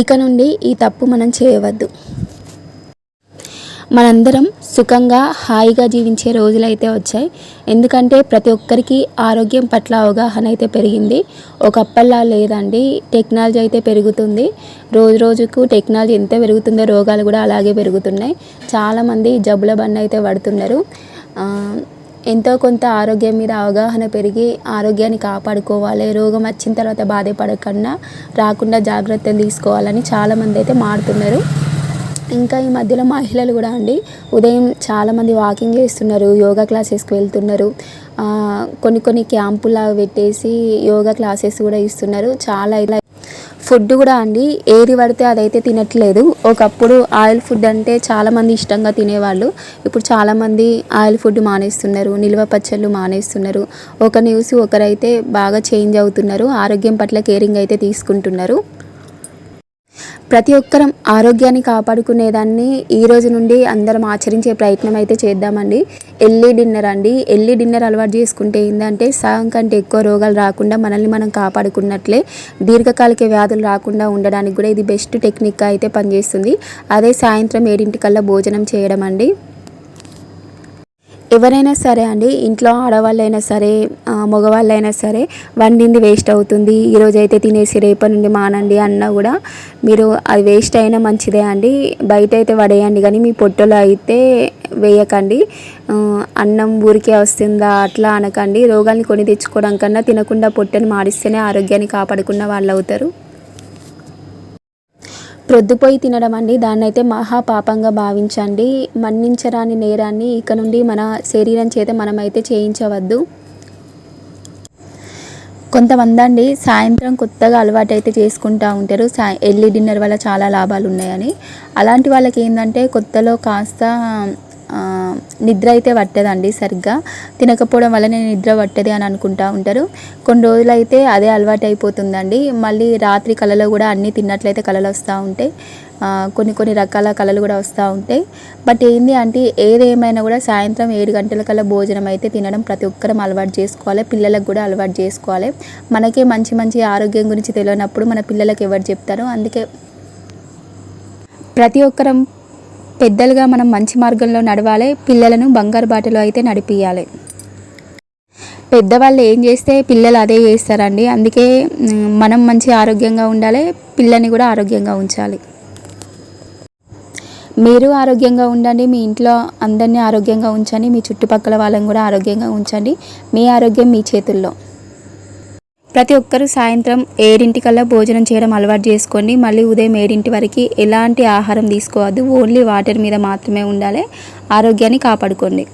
ఇక నుండి ఈ తప్పు మనం చేయవద్దు. మనందరం సుఖంగా హాయిగా జీవించే రోజులు అయితే వచ్చాయి. ఎందుకంటే ప్రతి ఒక్కరికి ఆరోగ్యం పట్ల అవగాహన అయితే పెరిగింది. ఒకప్పల్లా లేదండి. టెక్నాలజీ అయితే పెరుగుతుంది. రోజు రోజుకు టెక్నాలజీ ఎంత పెరుగుతుందో రోగాలు కూడా అలాగే పెరుగుతున్నాయి. చాలామంది జబ్బుల బండి అయితే పడుతున్నారు. ఎంతో కొంత ఆరోగ్యం మీద అవగాహన పెరిగి ఆరోగ్యాన్ని కాపాడుకోవాలి. రోగం వచ్చిన తర్వాత బాధపడకుండా రాకుండా జాగ్రత్తలు తీసుకోవాలని చాలామంది అయితే మారుతున్నారు. ఇంకా ఈ మధ్యలో మహిళలు కూడా అండి ఉదయం చాలామంది వాకింగ్ చేస్తున్నారు యోగా క్లాసెస్కి వెళ్తున్నారు. కొన్ని కొన్ని క్యాంపులాగా పెట్టేసి యోగా క్లాసెస్ కూడా ఇస్తున్నారు. చాలా ఇలా ఫుడ్ కూడా అండి. ఏది పడితే అదైతే తినట్లేదు. ఒకప్పుడు ఆయిల్ ఫుడ్ అంటే చాలామంది ఇష్టంగా తినేవాళ్ళు. ఇప్పుడు చాలామంది ఆయిల్ ఫుడ్ మానేస్తున్నారు. నిల్వ పచ్చళ్ళు మానేస్తున్నారు. ఒక న్యూస్ ఒకరైతే బాగా చేంజ్ అవుతున్నారు. ఆరోగ్యం పట్ల కేరింగ్ అయితే తీసుకుంటున్నారు. ప్రతి ఒక్కరం ఆరోగ్యాన్ని కాపాడుకునేదాన్ని. ఈ రోజు నుండి అందరం ఆచరించే ప్రయత్నం అయితే చేద్దామండి. ఎల్లి డిన్నర్ అండి. ఎల్లి డిన్నర్ అలవాటు చేసుకుంటే ఏంటంటే సగం కంటే ఎక్కువ రోగాలు రాకుండా మనల్ని మనం కాపాడుకున్నట్లే దీర్ఘకాలిక వ్యాధులు రాకుండా ఉండడానికి కూడా ఇది బెస్ట్ టెక్నిక్ అయితే పనిచేస్తుంది. అదే సాయంత్రం ఏడింటికల్లా భోజనం చేయడం అండి. ఎవరైనా సరే అండి ఇంట్లో ఆడవాళ్ళైనా సరే మగవాళ్ళైనా సరే వండింది వేస్ట్ అవుతుంది. ఈరోజు అయితే తినేసి రేపటి నుండి మానండి అన్నా కూడా మీరు అది వేస్ట్ అయినా మంచిదే అండి. బయట అయితే పడేయండి కానీ మీ పొట్టలో అయితే వేయకండి. అన్నం ఊరికే వస్తుందా అట్లా అనకండి. రోగాల్ని కొని తెచ్చుకోవడం కన్నా తినకుండా పొట్టను మాడిస్తేనే ఆరోగ్యాన్ని కాపాడుకున్న వాళ్ళు అవుతారు ప్రొద్దుపోయి తినడం అండి దాన్ని అయితే మహాపాపంగా భావించండి. మన్నించరాని నేరాన్ని ఇక నుండి మన శరీరం చేత మనమైతే చేయించవద్దు. కొంతమంది అండి సాయంత్రం కొత్తగా అలవాటు అయితే చేసుకుంటూ ఉంటారు. సా ఎర్లీ డిన్నర్ వల్ల చాలా లాభాలు ఉన్నాయని అలాంటి వాళ్ళకి ఏంటంటే కొత్తలో కాస్త నిద్ర అయితే పట్టదండి సరిగ్గా. తినకపోవడం వల్ల నేను నిద్ర పట్టది అని అనుకుంటా ఉంటారు. కొన్ని రోజులు అయితే అదే అలవాటు అయిపోతుందండి మళ్ళీ రాత్రి కళలో కూడా అన్నీ తిన్నట్లయితే కళలు వస్తూ ఉంటాయి. కొన్ని కొన్ని రకాల కళలు కూడా వస్తూ ఉంటాయి. బట్ ఏంది అంటే ఏదేమైనా కూడా సాయంత్రం ఏడు గంటల కల్లా భోజనం అయితే తినడం ప్రతి ఒక్కరం అలవాటు చేసుకోవాలి. పిల్లలకు కూడా అలవాటు చేసుకోవాలి. మనకే మంచి మంచి ఆరోగ్యం గురించి తెలియనప్పుడు మన పిల్లలకు ఎవరు చెప్తారు? అందుకే ప్రతి ఒక్కరం పెద్దలుగా మనం మంచి మార్గంలో నడవాలి పిల్లలను బంగారు బాటలో అయితే నడిపియాలి పెద్దవాళ్ళు ఏం చేస్తే పిల్లలు అదే చేస్తారండి. అందుకే మనం మంచి ఆరోగ్యంగా ఉండాలి పిల్లని కూడా ఆరోగ్యంగా ఉంచాలి. మీరు ఆరోగ్యంగా ఉండండి మీ ఇంట్లో అందరినీ ఆరోగ్యంగా ఉంచండి మీ చుట్టుపక్కల వాళ్ళని కూడా ఆరోగ్యంగా ఉంచండి. మీ ఆరోగ్యం మీ చేతుల్లో. ప్రతి ఒక్కరూ సాయంత్రం ఏడింటికల్లా భోజనం చేయడం అలవాటు చేసుకోండి. మళ్ళీ ఉదయం ఏడింటి వరకు ఎలాంటి ఆహారం తీసుకోవద్దు. ఓన్లీ వాటర్ మీద మాత్రమే ఉండాలి. ఆరోగ్యాన్ని కాపాడుకోండి.